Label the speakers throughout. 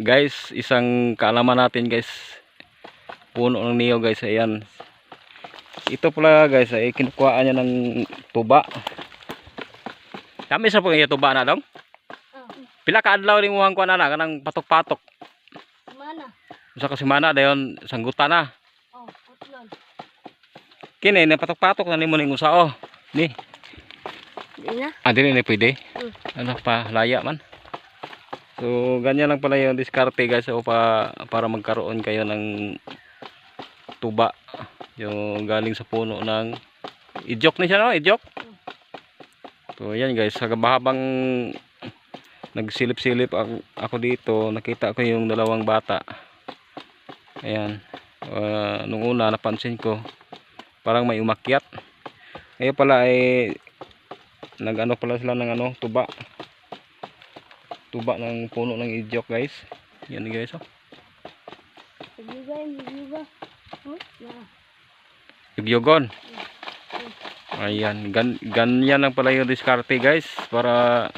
Speaker 1: guys, isang kaalaman natin guys. Puno ng niyo guys, ayan. Ito pala guys, ay kinukuhaan niya ng tuba. Kami sa po yung tuba na dong.
Speaker 2: Oh,
Speaker 1: Pila ka adlaw ring muhang kuan na kanang patok-patok.
Speaker 2: mana?
Speaker 1: Usa ka semana dayon sanggutan na.
Speaker 2: Oh, utlon.
Speaker 1: Kini ni patok-patok na nimo ning usa oh. Ni,
Speaker 2: Di na?
Speaker 1: ah dili ni pwede.
Speaker 2: Mm.
Speaker 1: Ano pa laya man. So ganyan lang pala yung diskarte guys. O pa para magkaroon kayo ng tuba. Yung galing sa puno ng idyok ni siya no? Idyok? So yan guys. Habang nagsilip-silip ako, dito nakita ko yung dalawang bata. Ayan. Ah, nung una napansin ko parang may umakyat. Ngayon pala ay nagano pala sila ng ano tuba tuba ng puno ng idyok guys yan guys oh
Speaker 2: na.
Speaker 1: Yugyugon. Ayan, gan ganyan lang pala yung diskarte guys para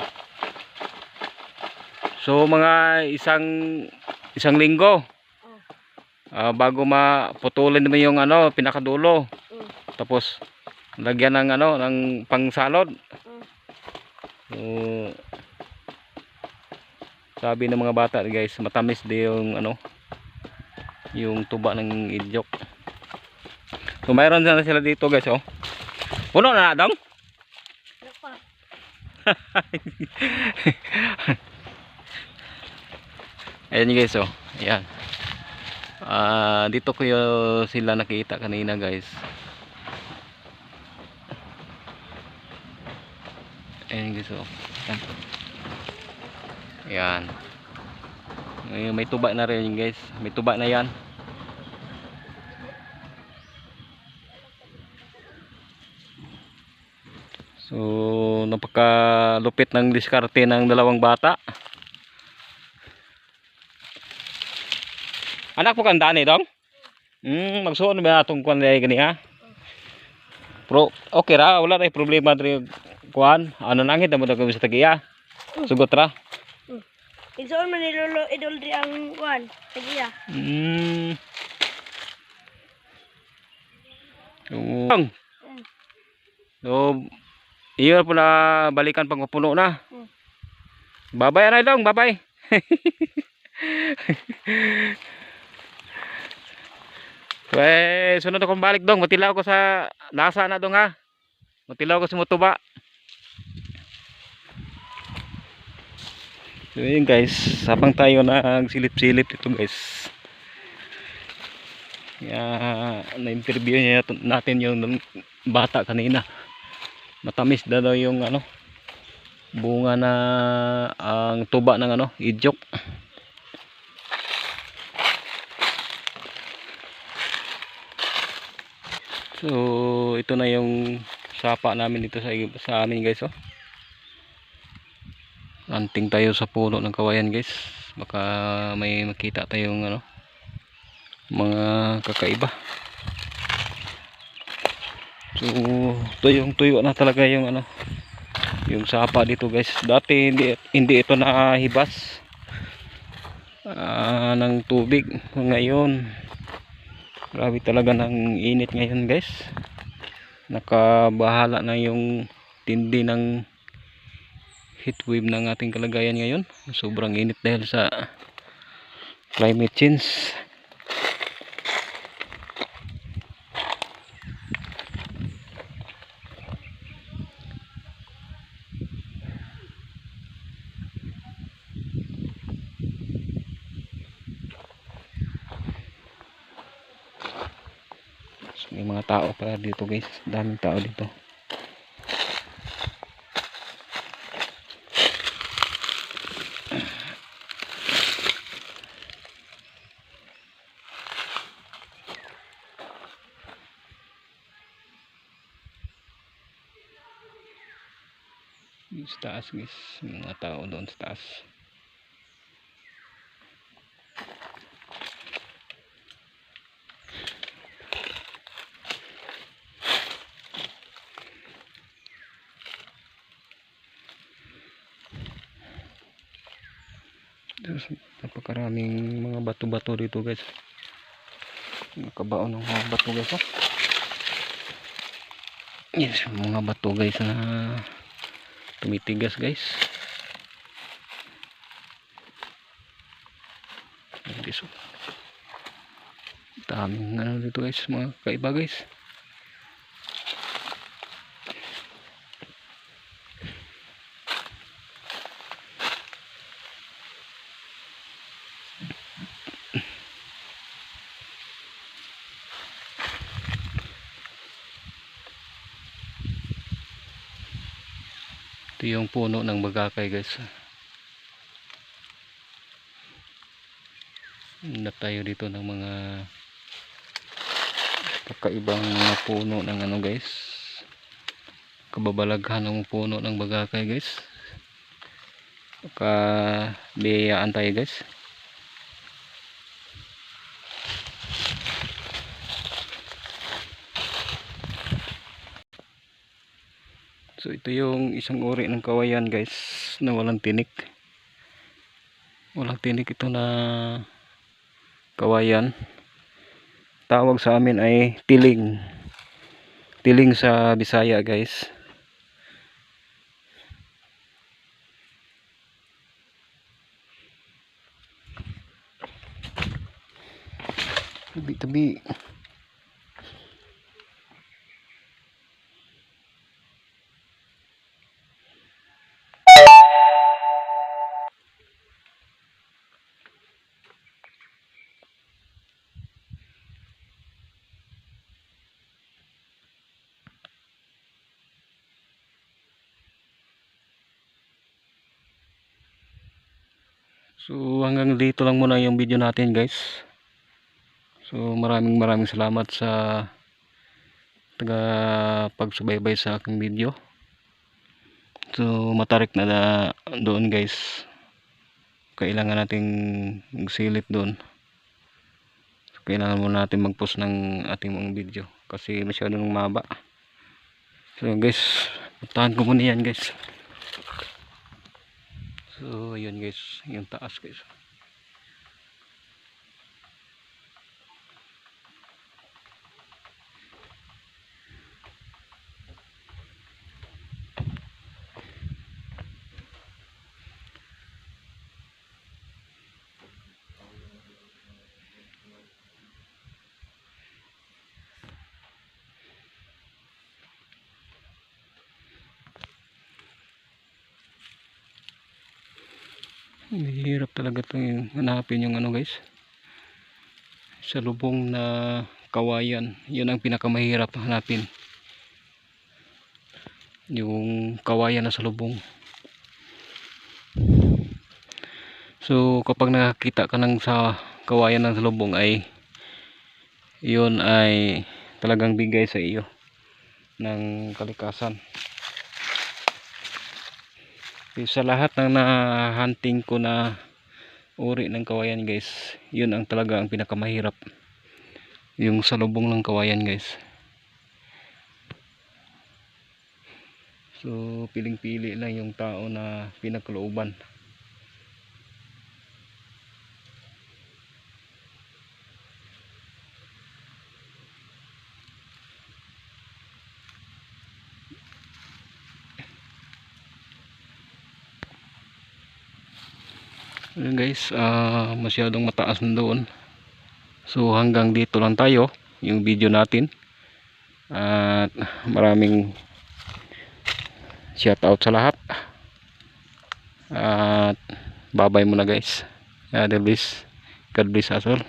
Speaker 1: So mga isang isang linggo ah, bago maputulin mo yung ano pinakadulo
Speaker 2: Mm.
Speaker 1: tapos lagyan ng ano ng pangsalod.
Speaker 2: Mm.
Speaker 1: So, sabi ng mga bata guys, matamis din yung ano yung tuba ng idyok. So mayroon na sila dito guys oh. Puno na dong. Ayan guys oh. Ayan. Ah, dito ko sila nakita kanina guys. Ayan guys oh. Ayan. Ayan. Ngayon, may tuba na rin guys. May tuba na yan. So, napakalupit ng diskarte ng dalawang bata. Anak mo kanda ni dong? Hmm, magsuon ba atong kuan dai gani? Pro, okay ra, wala ray problema kuan. Ano nangit mo daw sa tagiya? Sugot ra.
Speaker 2: Igsoon man ni Lolo idol di ang kuan. Tagiya.
Speaker 1: Hmm. Dong.
Speaker 2: Mm.
Speaker 1: So, iyo po na balikan pang puno na.
Speaker 2: Mm.
Speaker 1: Babay na dong, babay. Weh, sunod akong balik dong. Matilaw ko sa lasa na dong ha. Matilaw ko sa mutuba. So yun guys, habang tayo nagsilip-silip dito guys. Kaya na-interview natin yung bata kanina. Matamis na daw yung ano bunga na ang tuba ng ano, idyok. So, ito na yung sapa namin dito sa sa amin guys oh. Anting tayo sa puno ng kawayan guys. Baka may makita tayong ano mga kakaiba. So, tuyong tuyo na talaga yung ano yung sapa dito guys. Dati hindi hindi ito nahibas ah, ng tubig. Ngayon grabe talaga ng init ngayon guys. Nakabahala na yung tindi ng heat wave ng ating kalagayan ngayon. Sobrang init dahil sa climate change. So, may mga tao pala dito guys. Daming tao dito. Sa taas guys. Mga tao doon sa taas. Diyos, Napakaraming mga bato-bato dito guys. Nakabaon ng mga bato guys. Oh. Yes, mga bato guys na tumitigas guys. Daming ano dito guys, mga kaiba guys. Ito yung puno ng bagakay guys. Hanap tayo dito ng mga kakaibang mga puno ng ano guys. Kababalaghan ng puno ng bagakay guys. Baka biyayaan tayo guys. So ito yung isang uri ng kawayan guys na walang tinik. Walang tinik ito na kawayan. Tawag sa amin ay tiling. Tiling sa Bisaya guys. Tabi So hanggang dito lang muna yung video natin guys. So maraming maraming salamat sa taga pagsubaybay sa aking video. So matarik na, doon guys. Kailangan nating silip doon. So, kailangan muna natin mag-post ng ating mga video kasi masyadong maba. So guys, puntahan ko muna yan guys. So, ayun guys, yung taas guys. Hirap talaga ito yung hanapin yung ano guys. Sa lubong na kawayan. Yun ang pinakamahirap hanapin. Yung kawayan na sa lubong. So kapag nakakita ka ng sa kawayan ng sa lubong ay yun ay talagang bigay sa iyo ng kalikasan. Okay, sa lahat ng na-hunting ko na uri ng kawayan guys, yun ang talaga ang pinakamahirap. Yung sa lubong ng kawayan guys. So, piling-pili lang yung tao na pinakalooban. Ayun guys, ah, masyadong mataas na doon. So hanggang dito lang tayo yung video natin. At maraming shout out sa lahat. At babay muna guys. God bless. God bless us all.